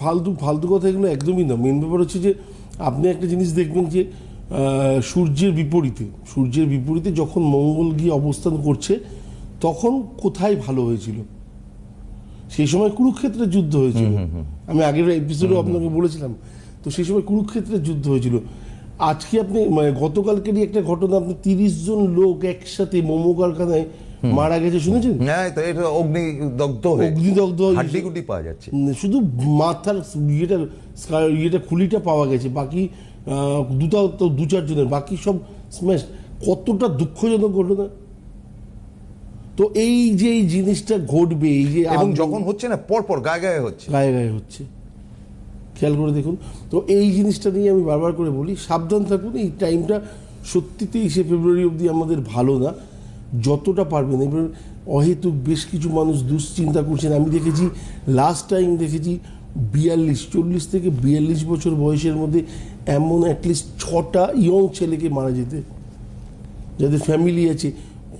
ফালতু ফালতু কথা এগুলো একদমই না। মেন ব্যাপার হচ্ছে যে আপনি একটা জিনিস দেখবেন যে সূর্যের বিপরীতে সূর্যের বিপরীতে যখন মঙ্গল গিয়ে অবস্থান করছে তখন কোথায় ভালো হয়েছিল? সেই সময় কুরুক্ষেত্রে যুদ্ধ হয়েছিল। আমি আগের এপিসোডে আপনাকে বলেছিলাম। তো সেই সময় কুরুক্ষেত্রে যুদ্ধ হয়েছিল। আজকে আপনি মানে গতকালকেরই একটা ঘটনা আপনি তিরিশ জন লোক একসাথে মোমো কারখানায় মারা গেছে শুনেছেন? হ্যাঁ তো এটা অগ্নিদগ্ধ হয়ে অগ্নিদগ্ধ হয়ে- হাড্ডি গুটি পাওয়া যাচ্ছে। শুধু মাথার ইয়েটা ইয়েটা খুলিটা পাওয়া গেছে। বাকি দুটা তো দু চারজনের বাকি সব স্ম্যাশ কতটা দুঃখজনক ঘটনা। তো এই যে এই জিনিসটা ঘটবে এই যে এবং যখন হচ্ছে না পর পর গায়ে গায়ে হচ্ছে। গায়ে গায়ে হচ্ছে। খেয়াল করে দেখুন। তো এই জিনিসটা নিয়ে আমি বারবার করে বলি সাবধান থাকুন। এই টাইমটা সত্যি তেইশে ফেব্রুয়ারি অবধি আমাদের ভালো না। যতটা পারবেন। এবার অহেতুক বেশ কিছু মানুষ দুশ্চিন্তা করছেন। আমি দেখেছি লাস্ট টাইম দেখেছি, বিয়াল্লিশ, চল্লিশ থেকে বিয়াল্লিশ বছর বয়সের মধ্যে এমন অ্যাটলিস্ট ছটা ইয়ং ছেলেকে মারা যেতে। যাদের ফ্যামিলি আছে।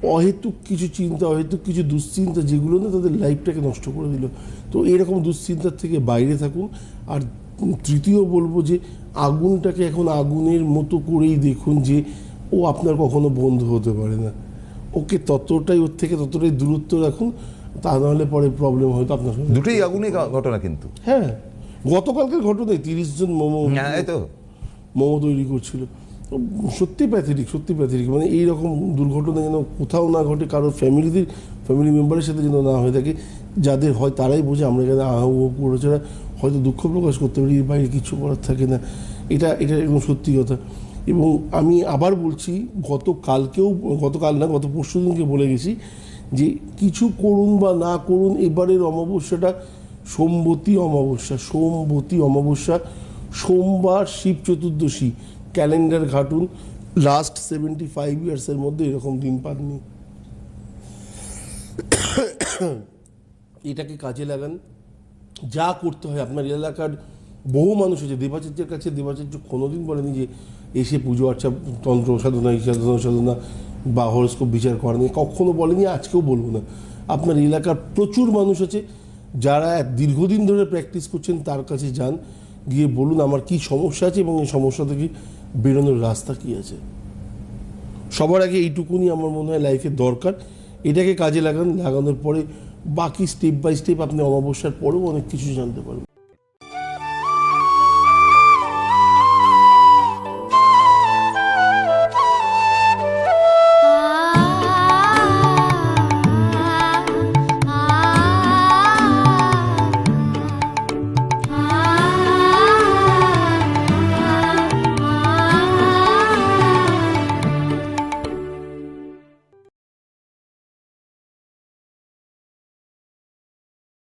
অহেতুক কিছু চিন্তা, অহেতুক কিছু দুশ্চিন্তা যেগুলো না তাদের লাইফটাকে নষ্ট করে দিল। তো এরকম দুশ্চিন্তার থেকে বাইরে থাকুন। আর তৃতীয় বলব যে, আগুনটাকে এখন আগুনের মতো করেই দেখুন যে, ও আপনার কখনো বন্ধু হতে পারে না। ওকে ততটাই ওর থেকে ততটাই দূরত্ব রাখুন তা নাহলে পরে প্রবলেম হয়তো আপনার সঙ্গে। দুটোই আগুনই ঘ- ঘটনা কিন্তু। হ্যাঁ গতকালকের ঘটনায় তিরিশ জন মোমো হ্যাঁ এই তো। মোমো তৈরি করছিল। সত্যি প্যাথেটিক সত্যি প্যাথেটিক মানে এইরকম দুর্ঘটনা যেন কোথাও না ঘটে কারোর ফ্যামিলিদের ফ্যামিলি মেম্বারের সাথে যেন না হয়ে থাকে যাদের হয় তারাই বোঝে আমরা এখানে আহ ও করে ছাড়া হয়তো দুঃখ প্রকাশ করতে পারি এর বাইরে কিছু করার থাকে না। এটা এটা একদম সত্যি কথা। এবং আমি আবার বলছি, গতকালকেও, গতকাল না, গত পরশু দিনকে বলে গেছি যে কিছু করুন বা না করুন, এবারের অমাবস্যাটা সোমবতী অমাবস্যা সোমবতী অমাবস্যা, সোমবার শিব চতুর্দশী, ক্যালেন্ডার ঘাটুন লাস্ট সেভেন্টি ফাইভ ইয়ার্সের মধ্যে এরকম দিন পাননি। এটাকে কাজে লাগান। যা করতে হয় আপনার এলাকার বহু মানুষ আছে দেবাচার্যের কাছে দেবাচার্য কোনোদিন বলেনি যে এসে পুজো আর্চা তন্ত্র সাধনা সাধনা সাধনা বা হরস্কোপ বিচার করেনি কখনো বলেনি, আজকেও বলব না। আপনার এলাকার প্রচুর মানুষ আছে, যারা দীর্ঘদিন ধরে প্র্যাকটিস করছেন, তার কাছে যান, গিয়ে বলুন আমার কি সমস্যা আছে এবং এই সমস্যা থেকে বেরোনোর রাস্তা কি আছে। সবার আগে এইটুকুনি আমার মনে হয় লাইফে দরকার। এটাকে কাজে লাগান, লাগানোর পরে বাকি স্টেপ বাই স্টেপ আপনি অমাবস্যার পরেও অনেক কিছু জানতে পারবেন।